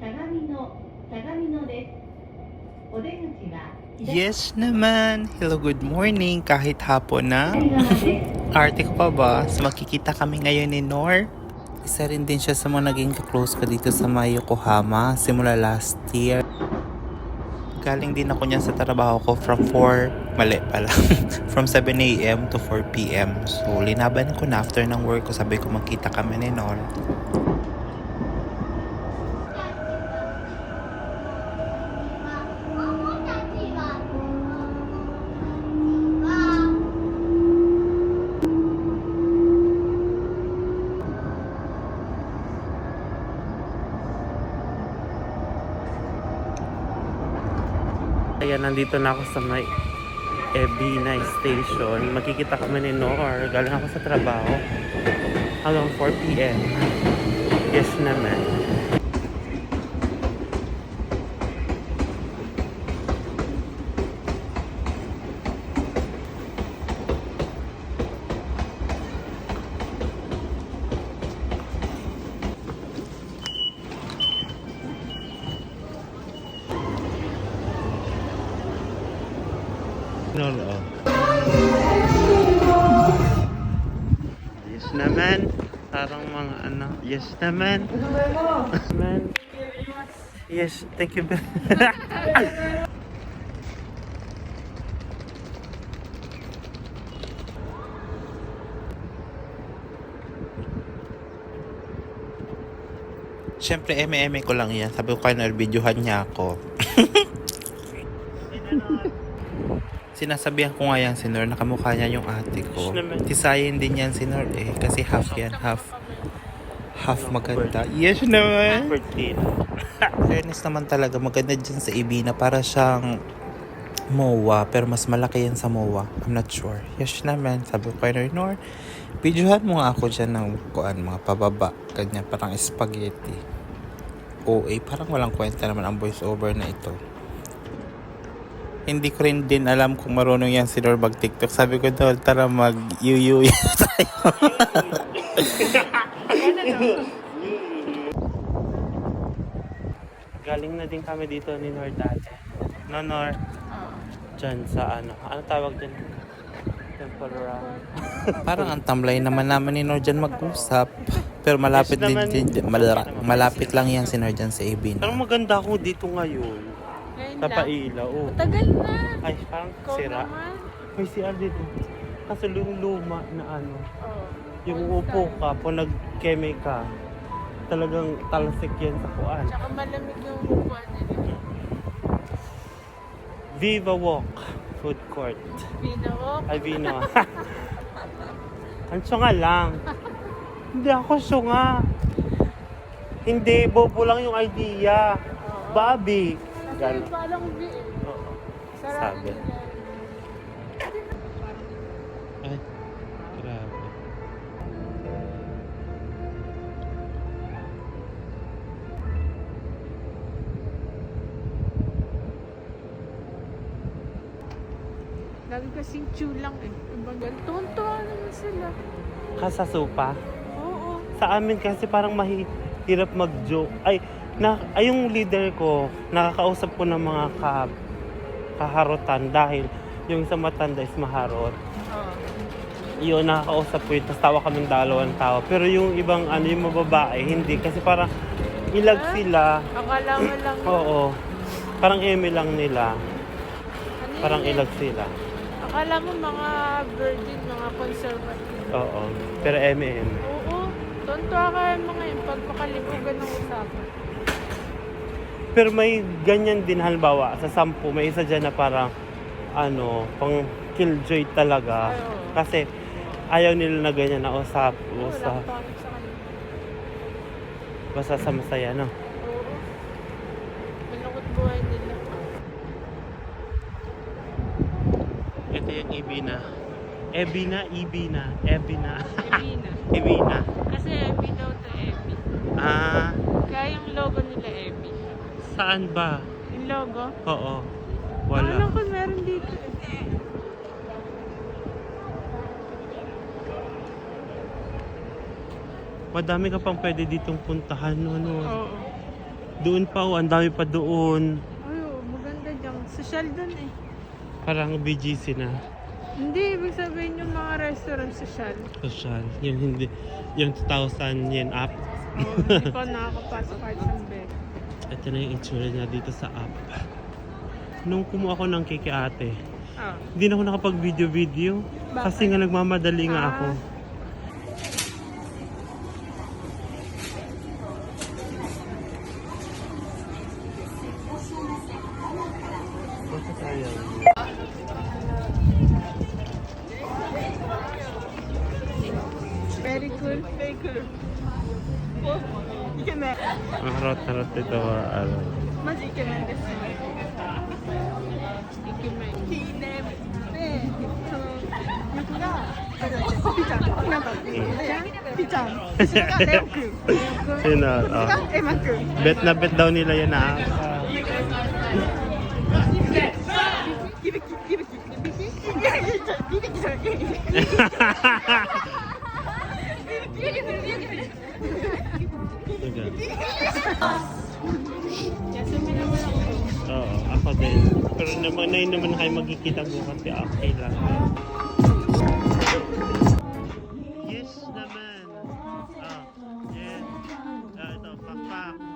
鏡の鏡のですお出口は Yes naman. Hello, good morning. Kahit hapon na. 左側です Arte ko pa ba? So, makikita kami ngayon ni Nor. Isa rin din siya sa mga naging close ko dito sa may Yokohama simula last year. Galing din ako niyan sa trabaho ko from 4, mali pala, from 7 a.m. to 4 p.m. So, linaban ko na after ng work ko. Sabi ko magkita kami ni Nor. Ayan, nandito na ako sa may Ebina Station. Makikita kami ni Nor. Galing ako sa trabaho. Hanggang 4 p.m. Yes naman. Yes naman. naman. Yes, thank you Siyempre, eme-eme ko lang yan. Sabi ko kayo na videohan niya ako. Sinasabihan ko nga yan si Nor, nakamukha niya yung ate ko. Tisayin din yan si Nor eh, kasi half yan, half half maganda. Yes naman. Fairness naman talaga, maganda dyan sa Ibina. Para siyang MOA, pero mas malaki yan sa MOA. I'm not sure. Yes naman, sabi ko kay Nor, videohan mo nga ako dyan ng kuan, mga pababa. Ganyan, parang spaghetti. OA, parang walang kwenta naman ang voice over na ito hindi ko rin din alam kung marunong yan si Nor mag TikTok. Sabi ko daw, tara mag yuyu tayo. Galing na din kami dito ni Nor dati. No, Nor? Diyan sa ano. Ano tawag dyan? Temple Run. Parang ang tamlay naman naman ni Nor dyan mag-usap. Pero malapit Yes din, naman. din, malala- malapit lang yan si Nor dyan sa Ibin. Parang maganda ako dito ngayon. Ngayon Sa. Paila, oh. Tagal na. Ay, parang Ikaw sira. naman. May CR dito. Kaso luma na ano. Oh. Yung upo ka, po nag-keme ka, talagang talsik yan sa kuan. Tsaka malamig yung upuan nila. Viva Walk Food Court. Pinawok. Ay, Vino. Ang syunga lang. Hindi ako syunga. Hindi, bobo lang yung idea. Bobby. Kasi Gano'n. palang bi eh. Oo. Sarap Sabi. nila. Lagi kasing chew lang eh. Ibang ganun. Tuwan-tuwa naman sila. Kasasupa. Oo. Sa amin kasi parang mahirap mag-joke. Ay, na, ay yung leader ko, nakakausap ko ng mga ka, kaharutan dahil yung isang matanda is maharot. Oo. Yun, nakakausap ko yun, tapos tawa kaming dalawang tao. Pero yung ibang ano, yung mga babae, hindi. Kasi parang ilag Ah? sila. Akala mo lang. Oo. Parang eme lang nila. Ano Parang ilag sila. Akala mo mga virgin, mga conservative. Oo. Pero eme. Oo. Tuwan-tuwa kaya mga yun pag makalimugan ng usapan. Pero may ganyan din halimbawa sa sampu, may isa dyan na parang ano, pang killjoy talaga. Ay, oo. Kasi ayaw nila na ganyan na usap, Wala usap. pangit sa kanila. Basta sa masaya, no? Oo. Malungkot buhay nila. Ito yung Ibina. Ebina, Ibina, Ebina, Ebina. Ibina. Kasi Ebi daw to Ebi. Ah, Kaya yung logo nila Ebi. saan ba? Yung logo? Oo. Alam Wala. ko meron dito eh. Madami ka pang pwede ditong puntahan, no, no. Oo. Doon pa, oh, ang dami pa doon. Ay, oh, maganda dyan. Social dun eh. Parang BGC na. Hindi, ibig sabihin yung mga restaurant social. Social. Yung hindi, yung 2,000 yen up. Oh, hindi pa nakakapasok kahit sa bed. Ito na yung itsura niya dito sa app. Nung kumuha ko ng keke ate, Ah. hindi na ako nakapag-video-video. Kasi nga nagmamadali nga Ah. ako. Basta tayo. Very cool. Very cool. Oh, ikemen. Ang harot-harot ito. Ano. マジイケメンです。イケメン。キーネで、その横が、ピちゃん、なんか、ピちゃん、後ろがレオくん。 Sino? こっちがエマくん。 Bet na bet daw nila yan ah. Oo, ako din. Pero naman na naman kayo magkikita bukas si okay lang. Yes naman. Ah, yes. Ah, ito, pakpak.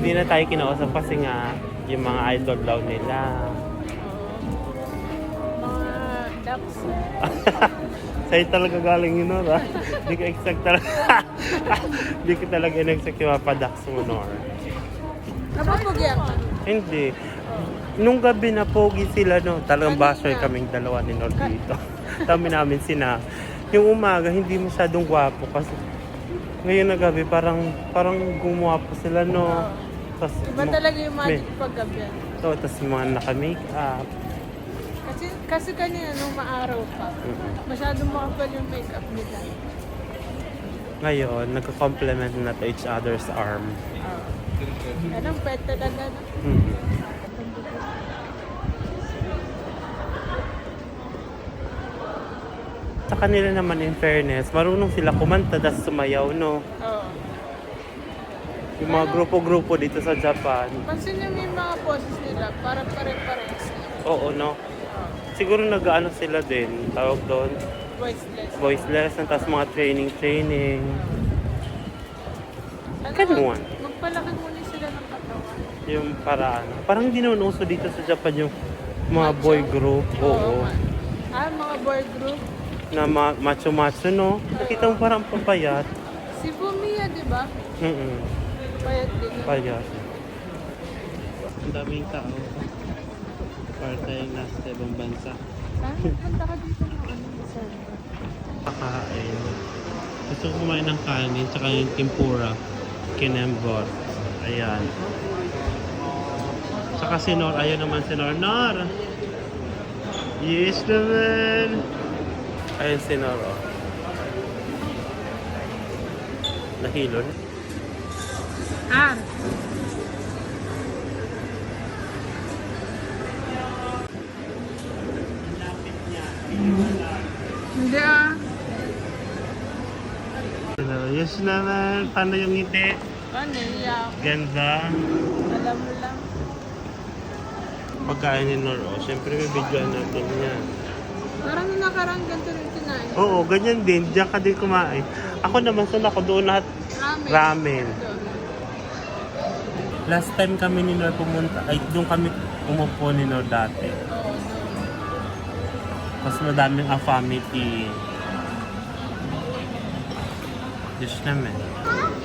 Hindi na tayo kinausap kasi nga yung mga idol daw nila. Mga ducks. Sa'yo talaga galing yun, Nora. Hindi ko exact talaga. Hindi ko talaga in-exact yung mga padaks mo, Nora. Napapagyan ka. Hindi. Nung gabi na pogi sila, no, talagang basher kaming dalawa ni Nord dito. Dami namin sina. Yung umaga, hindi masyadong gwapo kasi ngayon na gabi, parang parang gumwapo sila, no. Tas, Iba ma- talaga yung magic may- paggabi. So, tas mga naka-makeup. Kasi, kasi kanina nung maaraw pa, Mm. masyadong makapal yung makeup nila. Ngayon, nagko-complement na to each other's arm. Anong pet talaga na? Hmm. Sa kanila naman in fairness, marunong sila kumanta tas sumayaw, no? Oo. Yung mga grupo-grupo dito sa Japan. Pansin niyo may mga poses nila, parang pare-parehas. Oo, no? Oo. Siguro nag-ano sila din, tawag doon, Voiceless. voice lesson, tas mga training-training. Ano, Ganun. Magpalaki muna sila ng katawan. Yung paraan. Parang hindi naman uso dito sa Japan yung mga boy group. Oo. ma- Ah, mga boy group. Na ma- macho-macho, no? Nakita mo parang papayat. Si Fumiya, di ba? Mm Payat din. Payat. Ang daming tao. Para tayong nasa ibang bansa. Sana punta ka dito ng ano, December. Kakain. Gusto ko kumain ng kanin, tsaka yung tempura. Kinembot. Ayan. Tsaka si Nor, ayun naman si Nor. Nor! Yes naman! Ayun si Nor, oh. Nahilon. Ah! Hindi ah. Hello. Yes naman. Paano yung ngiti? Ano, iyak. Ganda. Alam mo lang. Pagkain ni Nor, oh. Siyempre may videoan natin yan. Parang nakarang ganito rin kinain. Oo, ganyan din. Diyan ka din kumain. Ako naman, saan ako doon lahat Ramen. Last time kami ni Nor pumunta, ay doon kami umupo ni Nor dati. Mas madaming afamity. Diyos naman.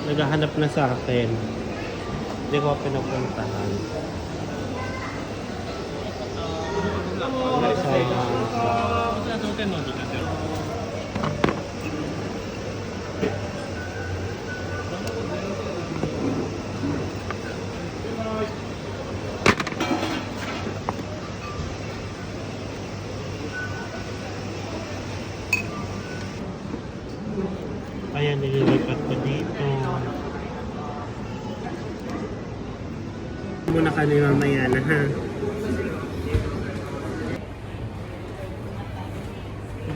Naghahanap na sa akin. Hindi ko Ayan, nililipat ko dito. Muna kami mamaya na ha.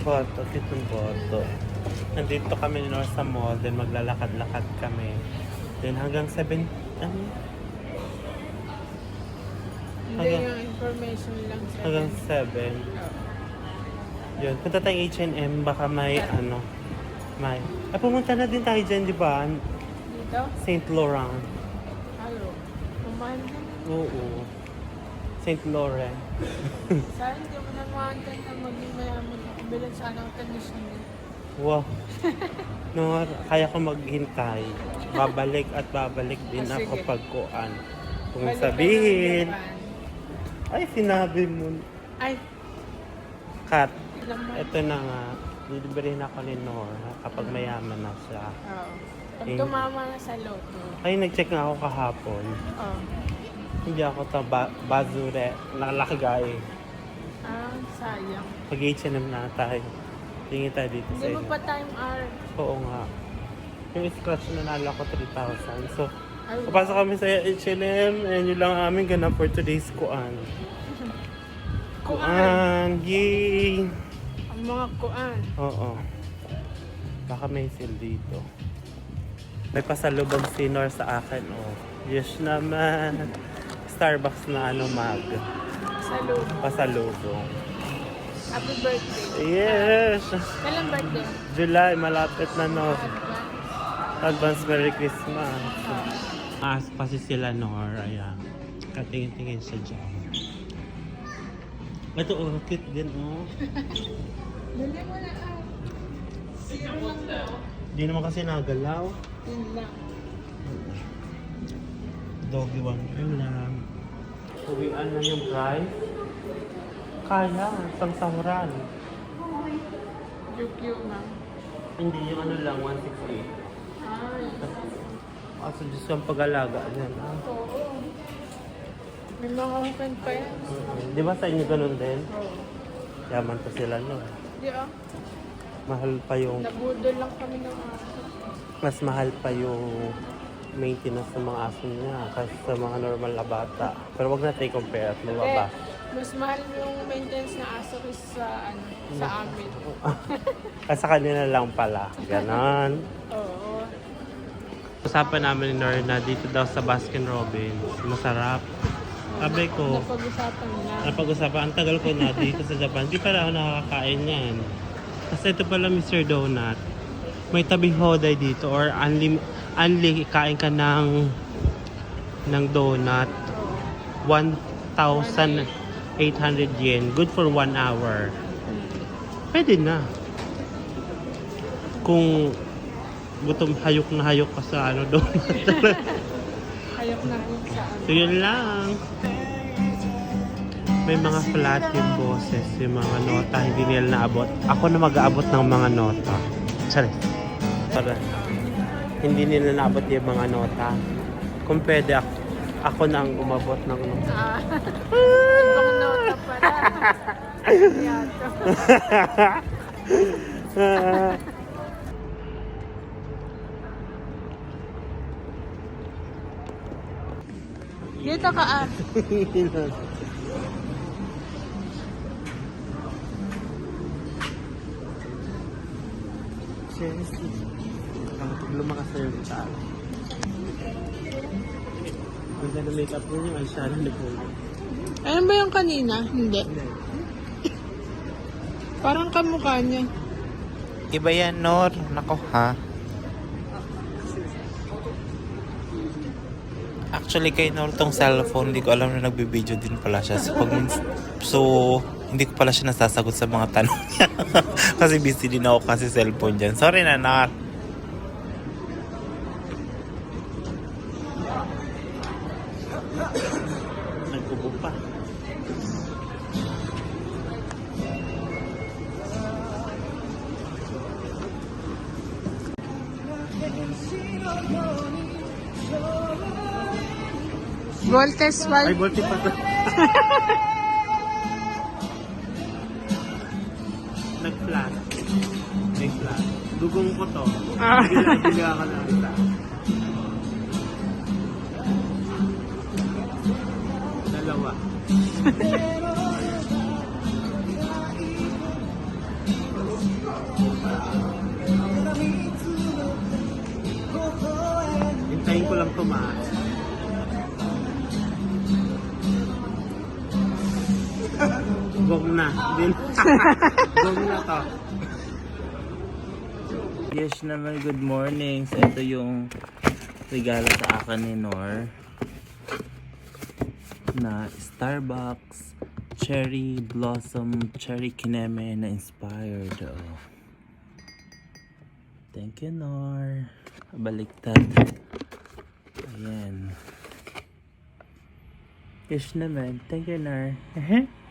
Boto, kitong boto. Nandito kami na sa mall, then maglalakad-lakad kami. Then hanggang 7, ano? Hindi yung information lang. Hanggang 7. Yun, punta tayong H&M, baka may ano may... Ay, pumunta na din tayo dyan, di ba? dito. St. Laurent. Halo. Kumain ka. Oo. St. Laurent. Sana hindi mo na maantay na maging mayaman ako. Bilang sana ako tanisyon niya. Wow. No, kaya ko maghintay. Babalik at babalik din Ah, ako pag kuan. Kung Balik sabihin, ay sinabi mo, Ay, naman. ito na nga, nilibrihin ako ni Nora kapag mayaman na siya. Oo. Pag Eh. tumama na sa loto. Ay, nag-check nga ako kahapon. Oo. Hindi ako ta ba- bazure, nakalakagay. Ah, sayang. Pag H&M na tayo. Tingin tayo dito sa Hindi mo inyo. pa time hour. Oo nga. Yung scratch na nalo ko 3,000. So, Ay, Papasok kami sa H&M and yun lang ang aming ganap for today's kuan. Kuan. Kuan! Yay! Mga kuan. Oo. Baka may sale dito. May pasalubong si Nor sa akin, oh. Yes naman. Starbucks na ano mag. Sa loto. Pasalubong. Happy birthday. Yes! Kailan birthday? July, malapit na no. Advance. Advance Merry Christmas. As pa si sila Nor, ayan. Katingin-tingin siya dyan. Ito, oh, cute din, oh. Bili mo na ah. Hindi naman kasi nagalaw. Yun lang. Doggy one cream lang. Uwian na yung price. Kaya, isang sahuran. QQ ma'am. Hindi, yung ano lang, 168. Ay, Kaso Diyos ko ang pag-alaga. Ah. oo. May mga weekend pa yan. Di ba sa inyo ganun din? Oo. Yaman pa sila no. Di ah. Mahal pa yung, Nabudol lang kami ng aso. mas mahal pa yung maintenance ng mga aso niya kasi sa mga normal na bata. Pero wag natin i-compare at Eh, mababa. mas mahal yung maintenance na aso kaysa sa, ano, sa amin. Kasi sa kanila lang pala. Ganon. Oo. Usapan namin ni Nor na dito daw sa Baskin Robbins. Masarap. Sabi ko, Napag-usapan na. napag-usapan, ang tagal ko na dito sa Japan. Di pala ako nakakakain yan. Kasi ito pala Mr. Donut. May tabing hoday dito or unli, unli kain ka ng ng donut. 1,800 yen. Good for one hour. Pwede na. Kung gutom hayok na hayok ka sa ano donut. Hayok na rin sa ano. So yun lang. May mga flat yung boses, yung mga nota, hindi nila naabot. Ako na mag-aabot ng mga nota. Sorry. Para hindi nila naabot yung mga nota. Kung pwede ako, ako na ang umabot ng nota. Ah, ibang nota pala. Dito ka ah. Cheers. Ang lumakas na yung tao. Ang ganda makeup mo yung eyeshadow na po. Ayun ba yung kanina? Hindi. Parang kamukha niya. Iba yan, Nor. Nako, ha? Actually, kay Nor tong cellphone, hindi ko alam na nagbibideo din pala siya. So, pag, so hindi ko pala siya nasasagot sa mga tanong niya. kasi busy din ako kasi cellphone dyan. Sorry na, Nor. Nagkubo pa. Voltes Ay, 1. bulti pa Not flat. Big flat. Dugong ko to. Ah. Bila ka ng isa. Dalawa. Din. Gong na to. Yes naman, good morning. So, ito yung regalo sa akin ni Nor na Starbucks Cherry Blossom Cherry Kineme na inspired. Oh. Thank you, Nor. Baliktad. Ayan. Yes naman. Thank you, Nor.